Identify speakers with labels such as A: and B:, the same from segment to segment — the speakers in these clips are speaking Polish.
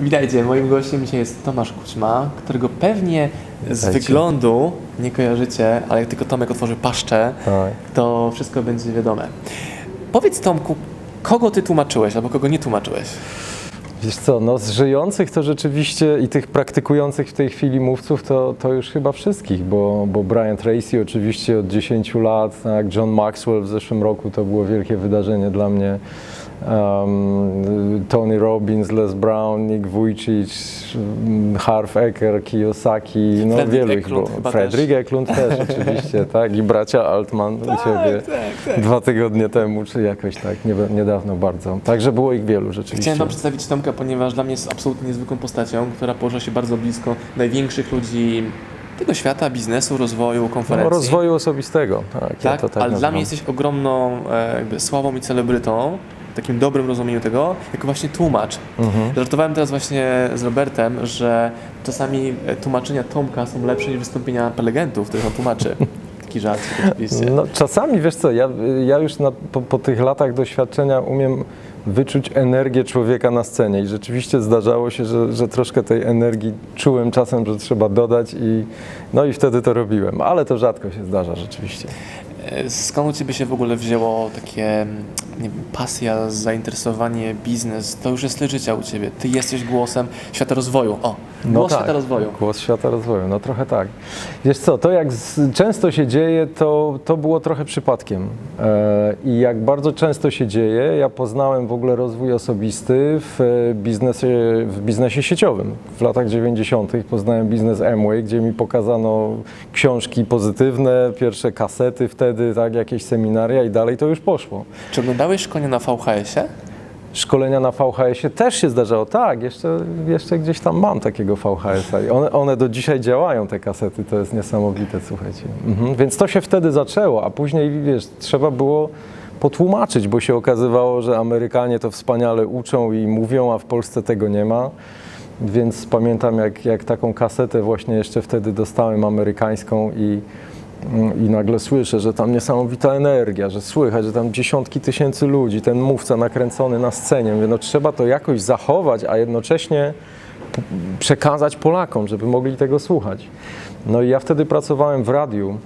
A: Witajcie, moim gościem dzisiaj jest Tomasz Kućma, którego pewnie z
B: Witajcie.
A: wyglądu nie kojarzycie, ale jak tylko Tomek otworzy paszczę,
B: Tak.
A: to wszystko będzie wiadome. Powiedz Tomku, kogo ty tłumaczyłeś albo kogo nie tłumaczyłeś?
B: Wiesz co, no z żyjących to rzeczywiście i tych praktykujących w tej chwili mówców to, to już chyba wszystkich, bo, bo Brian Tracy oczywiście od 10 lat, tak, John Maxwell w zeszłym roku to było wielkie wydarzenie dla mnie. Um, Tony Robbins, Les Brown, Nick Vujicic, Harv Eker, Kiyosaki, no
A: Fredrik
B: wielu ich było. Fredrik Eklund też oczywiście, tak, i bracia Altman u Ciebie
A: tak,
B: dwa tygodnie temu, czy jakoś tak, nie, niedawno bardzo. Także było ich wielu rzeczywiście.
A: Chciałem Wam przedstawić Tomka, ponieważ dla mnie jest absolutnie niezwykłą postacią, która położyła się bardzo blisko największych ludzi tego świata, biznesu, rozwoju,
B: No,
A: konferencji.
B: rozwoju osobistego, tak, ja
A: tak,
B: tak
A: ale dla
B: nazywam.
A: mnie jesteś ogromną e, jakby sławą i celebrytą, takim dobrym rozumieniu tego, jako właśnie tłumacz.
B: Mhm.
A: Żartowałem teraz właśnie z Robertem, że czasami e, tłumaczenia Tomka są lepsze niż wystąpienia prelegentów, których on tłumaczy. Taki żart oczywiście.
B: No, czasami, wiesz co, ja, ja już na, po, po tych latach doświadczenia umiem wyczuć energię człowieka na scenie i rzeczywiście zdarzało się, że, że troszkę tej energii czułem czasem, że trzeba dodać i no i wtedy to robiłem, ale to rzadko się zdarza rzeczywiście.
A: E, Skąd u Ciebie się w ogóle wzięło takie, mm, nie wiem, pasja, zainteresowanie, biznes? To już jest życia u Ciebie. Ty jesteś głosem świata rozwoju. O, głos świata rozwoju.
B: tak, Głos świata rozwoju, no trochę tak. Wiesz co, to jak często się dzieje, to, to było trochę przypadkiem. E, I jak bardzo często się dzieje, ja poznałem w ogóle rozwój osobisty w e, biznesie, w biznesie sieciowym. W latach 90. poznałem biznes Amway, gdzie mi pokazano książki pozytywne, pierwsze kasety wtedy, tak, jakieś seminaria i dalej to już poszło.
A: Czy oglądałeś szkolenia na VHS-ie?
B: Szkolenia na VHS-ie też się zdarzało. Tak, jeszcze, jeszcze gdzieś tam mam takiego VHS-a i one, one do dzisiaj działają, te kasety, to jest niesamowite, słuchajcie. Mhm. Więc to się wtedy zaczęło, a później, wiesz, trzeba było potłumaczyć, bo się okazywało, że Amerykanie to wspaniale uczą i mówią, a w Polsce tego nie ma. Więc pamiętam, jak, jak taką kasetę właśnie jeszcze wtedy dostałem amerykańską i, i nagle słyszę, że tam niesamowita energia, że słychać, że tam dziesiątki tysięcy ludzi, ten mówca nakręcony na scenie. Mówię, no trzeba to jakoś zachować, a jednocześnie przekazać Polakom, żeby mogli tego słuchać. No i ja wtedy pracowałem w radiu,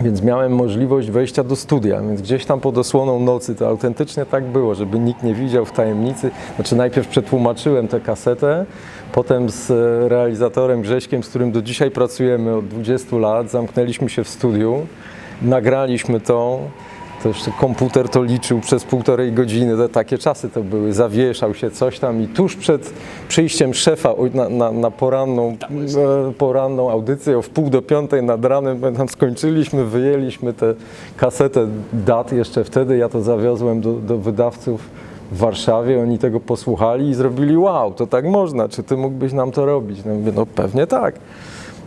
B: więc miałem możliwość wejścia do studia, więc gdzieś tam pod osłoną nocy to autentycznie tak było, żeby nikt nie widział w tajemnicy. Znaczy najpierw przetłumaczyłem tę kasetę, potem z e, realizatorem Grześkiem, z którym do dzisiaj pracujemy od 20 lat, zamknęliśmy się w studiu, nagraliśmy to, to jeszcze komputer to liczył przez półtorej godziny, to takie czasy to były, zawieszał się coś tam i tuż przed przyjściem szefa na, na, na poranną, e, poranną audycję o wpół do piątej nad ranem, tam skończyliśmy, wyjęliśmy tę kasetę dat jeszcze wtedy, ja to zawiozłem do, do wydawców w Warszawie, oni tego posłuchali i zrobili wow, to tak można, czy ty mógłbyś nam to robić? No, mówię, no pewnie tak.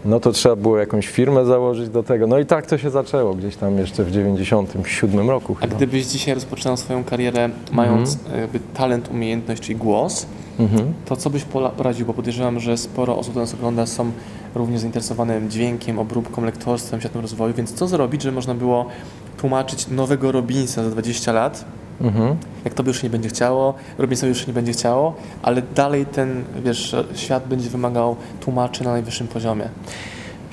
B: No to trzeba było jakąś firmę założyć do tego. No i tak to się zaczęło gdzieś tam jeszcze w 97 roku
A: A
B: chyba.
A: gdybyś dzisiaj rozpoczynał swoją karierę mając
B: Mhm.
A: e, jakby talent, umiejętność, czyli głos, to co byś poradził? Bo podejrzewam, że sporo osób, które nas ogląda, są również zainteresowane dźwiękiem, obróbką, lektorstwem, światem rozwoju, więc co zrobić, żeby można było tłumaczyć nowego Robinsa za 20 lat,
B: Mhm.
A: jak tobie już się nie będzie chciało, Robinsowi już się nie będzie chciało, ale dalej ten, wiesz, świat będzie wymagał tłumaczy na najwyższym poziomie.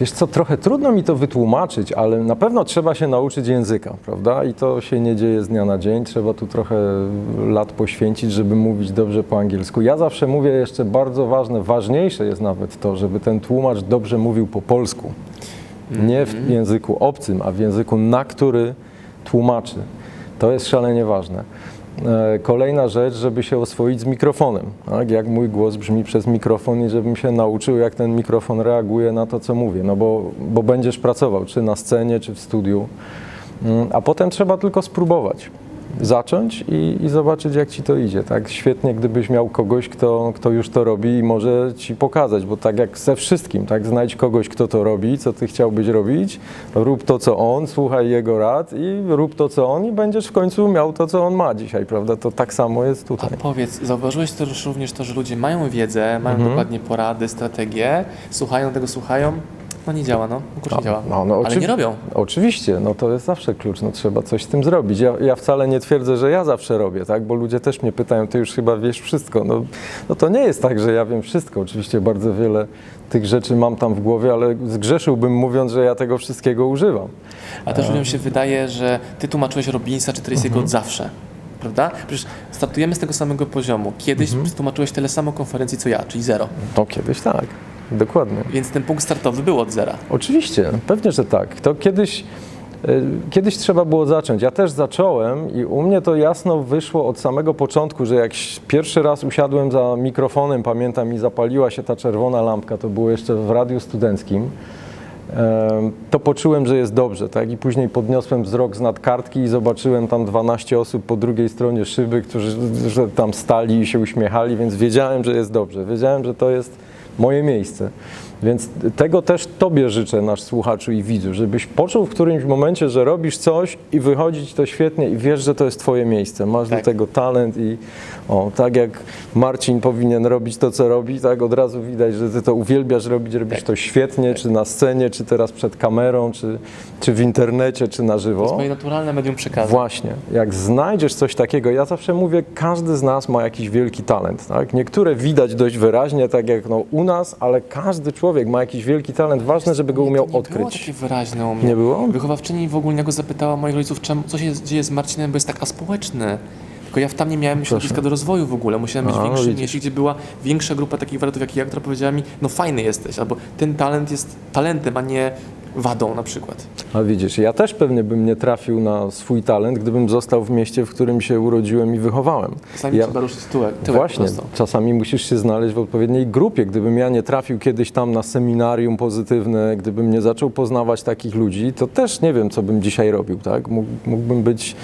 B: Wiesz co, trochę trudno mi to wytłumaczyć, ale na pewno trzeba się nauczyć języka, prawda? I to się nie dzieje z dnia na dzień. Trzeba tu trochę lat poświęcić, żeby mówić dobrze po angielsku. Ja zawsze mówię jeszcze bardzo ważne, ważniejsze jest nawet to, żeby ten tłumacz dobrze mówił po polsku. Nie w języku obcym, a w języku, na który tłumaczy. To jest szalenie ważne. E, Kolejna rzecz, żeby się oswoić z mikrofonem. Tak? Jak mój głos brzmi przez mikrofon i żebym się nauczył, jak ten mikrofon reaguje na to, co mówię. No bo, bo będziesz pracował, czy na scenie, czy w studiu. Mm, A potem trzeba tylko spróbować. Zacząć i, i zobaczyć, jak ci to idzie. Tak? Świetnie, gdybyś miał kogoś, kto, kto już to robi i może ci pokazać, bo tak jak ze wszystkim, tak? znajdź kogoś, kto to robi, co ty chciałbyś robić, rób to, co on, słuchaj jego rad i rób to, co on i będziesz w końcu miał to, co on ma dzisiaj, prawda? To tak samo jest
A: A
B: tutaj.
A: powiedz, zauważyłeś też również to, że ludzie mają wiedzę, mają
B: Mhm.
A: dokładnie porady, strategie, słuchają tego, słuchają, No nie działa, no. Kurczę, nie działa.
B: no, no,
A: Ale nie robią.
B: Oczywiście, no to jest zawsze klucz, no trzeba coś z tym zrobić. Ja, ja wcale nie twierdzę, że ja zawsze robię, tak, bo ludzie też mnie pytają, ty już chyba wiesz wszystko. No, no to nie jest tak, że ja wiem wszystko. Oczywiście bardzo wiele tych rzeczy mam tam w głowie, ale zgrzeszyłbym mówiąc, że ja tego wszystkiego używam.
A: A też ludziom się wydaje, że ty tłumaczyłeś Robinsa czy Tracy'ego od zawsze. Prawda? Przecież startujemy z tego samego poziomu. Kiedyś tłumaczyłeś tyle samo konferencji co ja, czyli zero.
B: No kiedyś tak, dokładnie.
A: Więc ten punkt startowy był od zera.
B: Oczywiście, pewnie, że tak. To kiedyś, y, kiedyś trzeba było zacząć. Ja też zacząłem i u mnie to jasno wyszło od samego początku, że jak pierwszy raz usiadłem za mikrofonem, pamiętam, i zapaliła się ta czerwona lampka, to było jeszcze w radiu studenckim, to poczułem, że jest dobrze, tak? I później podniosłem wzrok z nad kartki i zobaczyłem tam 12 osób po drugiej stronie szyby, którzy tam stali i się uśmiechali, więc wiedziałem, że jest dobrze. Wiedziałem, że to jest moje miejsce. Więc tego też Tobie życzę, nasz słuchaczu i widzu, żebyś poczuł w którymś momencie, że robisz coś i wychodzić to świetnie i wiesz, że to jest Twoje miejsce. Masz
A: Tak.
B: do tego talent i o, tak jak Marcin powinien robić to, co robi, tak od razu widać, że Ty to uwielbiasz robić, robisz
A: Tak.
B: to świetnie, czy na scenie, czy teraz przed kamerą, czy, czy w internecie, czy na
A: To jest
B: żywo.
A: moje naturalne medium przekazu.
B: Właśnie, jak znajdziesz coś takiego, ja zawsze mówię, każdy z nas ma jakiś wielki talent. Tak? Niektóre widać dość wyraźnie, tak jak no, u nas, ale każdy człowiek ma jakiś wielki talent. Ważne, żeby go
A: Nie,
B: umiał
A: nie było
B: odkryć.
A: takie wyraźne u mnie.
B: Nie było?
A: Wychowawczyni w ogólnego zapytała moich rodziców, czemu, co się dzieje z Marcinem, bo jest tak aspołeczny. Tylko ja tam nie miałem środowiska do rozwoju w ogóle. Musiałem być
B: A,
A: w większym
B: widzisz.
A: mieście, gdzie była większa grupa takich wariatów jak ja, która powiedziała mi, no fajny jesteś, albo ten talent jest talentem, a nie wadą na przykład.
B: A widzisz, ja też pewnie bym nie trafił na swój talent, gdybym został w mieście, w którym się urodziłem i wychowałem.
A: Czasami
B: Ja-
A: trzeba ruszyć tyłek, tyłek
B: Właśnie, czasami musisz się znaleźć w odpowiedniej grupie. Gdybym ja nie trafił kiedyś tam na seminarium pozytywne, gdybym nie zaczął poznawać takich ludzi, to też nie wiem, co bym dzisiaj robił, tak? Mógł- Mógłbym być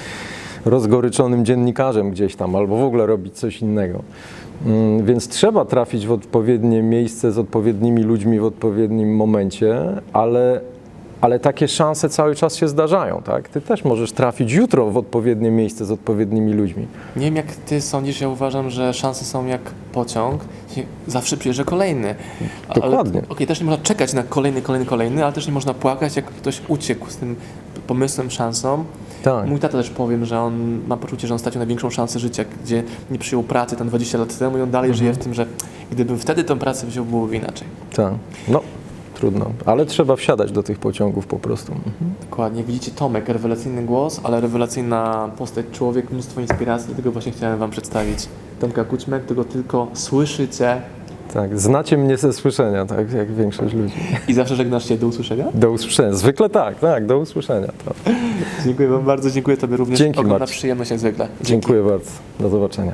B: rozgoryczonym dziennikarzem gdzieś tam, albo w ogóle robić coś innego. Mm, Więc trzeba trafić w odpowiednie miejsce z odpowiednimi ludźmi w odpowiednim momencie, ale, ale takie szanse cały czas się zdarzają, tak? Ty też możesz trafić jutro w odpowiednie miejsce z odpowiednimi ludźmi.
A: Nie wiem jak ty sądzisz, ja uważam, że szanse są jak pociąg, zawsze przyjeżdża kolejny.
B: Dokładnie.
A: Okej, też nie można czekać na kolejny, kolejny, kolejny, ale też nie można płakać, jak ktoś uciekł z tym pomysłem, szansą.
B: Tak.
A: Mój tata też powiem, że on ma poczucie, że on stracił największą szansę życia, gdzie nie przyjął pracy tam 20 lat temu i on dalej żyje w tym, że gdybym wtedy tę pracę wziął, byłoby inaczej.
B: Tak, no trudno, ale trzeba wsiadać do tych pociągów po prostu.
A: Dokładnie. Jak widzicie, Tomek, rewelacyjny głos, ale rewelacyjna postać, człowiek, mnóstwo inspiracji, tego właśnie chciałem Wam przedstawić. Tomka Kućmę, którego tylko słyszycie
B: Tak, znacie mnie ze słyszenia, tak jak większość ludzi.
A: i zawsze żegnasz się do usłyszenia.
B: Do usłyszenia, zwykle tak, tak, do usłyszenia. To.
A: Dziękuję Wam bardzo, dziękuję Tobie również.
B: Dzięki,
A: Ogromna
B: Marcin.
A: przyjemność jak zwykle. Dzięki.
B: Dziękuję bardzo, do zobaczenia.